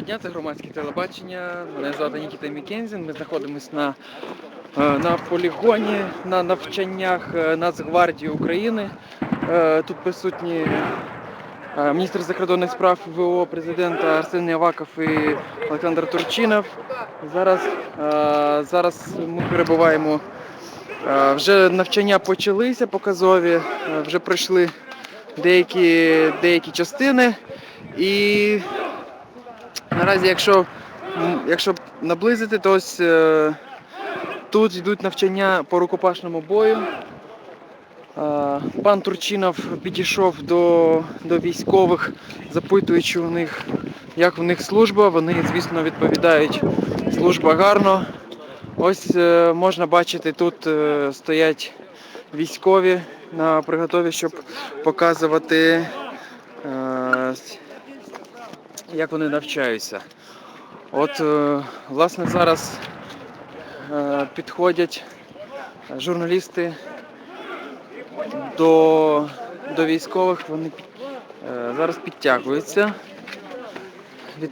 Доброго дня, це громадське телебачення. Мене звати Нікіта Мікензін. Ми знаходимося на, е, на полігоні на навчаннях е, Нацгвардії України. Е, Тут присутні міністр закордонних справ ВО президента Арсеній Аваков і Олександр Турчинов. Зараз, зараз ми перебуваємо. Вже навчання почалися показові, вже пройшли деякі, деякі частини. І наразі, якщо, якщо наблизити, то ось е, тут йдуть навчання по рукопашному бою. Е, Пан Турчинов підійшов до, до військових, запитуючи у них, як у них служба. Вони, звісно, відповідають, служба гарно. Ось е, можна бачити, тут е, стоять військові на приготові, щоб показувати, як вони навчаються. От, е, власне, зараз е, підходять журналісти до, до військових, вони е, зараз підтягуються. Від...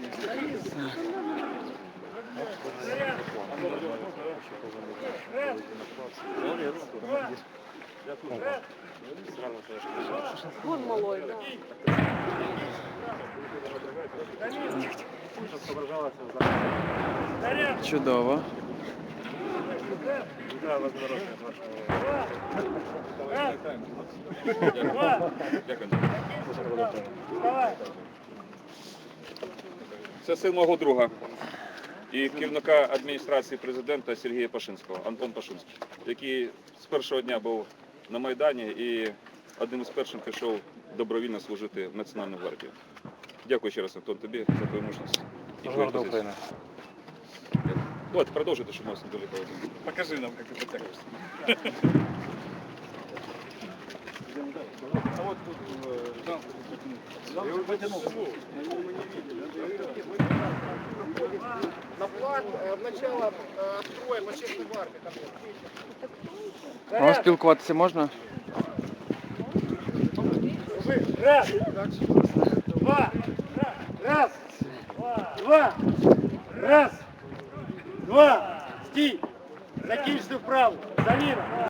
Вон малой, да. Чудово. Це син мого друга і керівника адміністрації президента Сергія Пашинського, Антон Пашинський, який з першого дня був на Майдані і одним із перших пішов добровільно служити в Національну гвардію. Дякую ще раз, Антон, тобі за твою мужність. і твою позицію. Дякую. Давайте продовжуйте, щоб нас не далеко. Покажи нам, як ти потягуєшся. А от тут потянул. На план э, в начало э, строя почетной гвардии. там А вам спілкуватися можна? Раз, два, раз, два, раз, два, стій, закінчити вправу, заміна.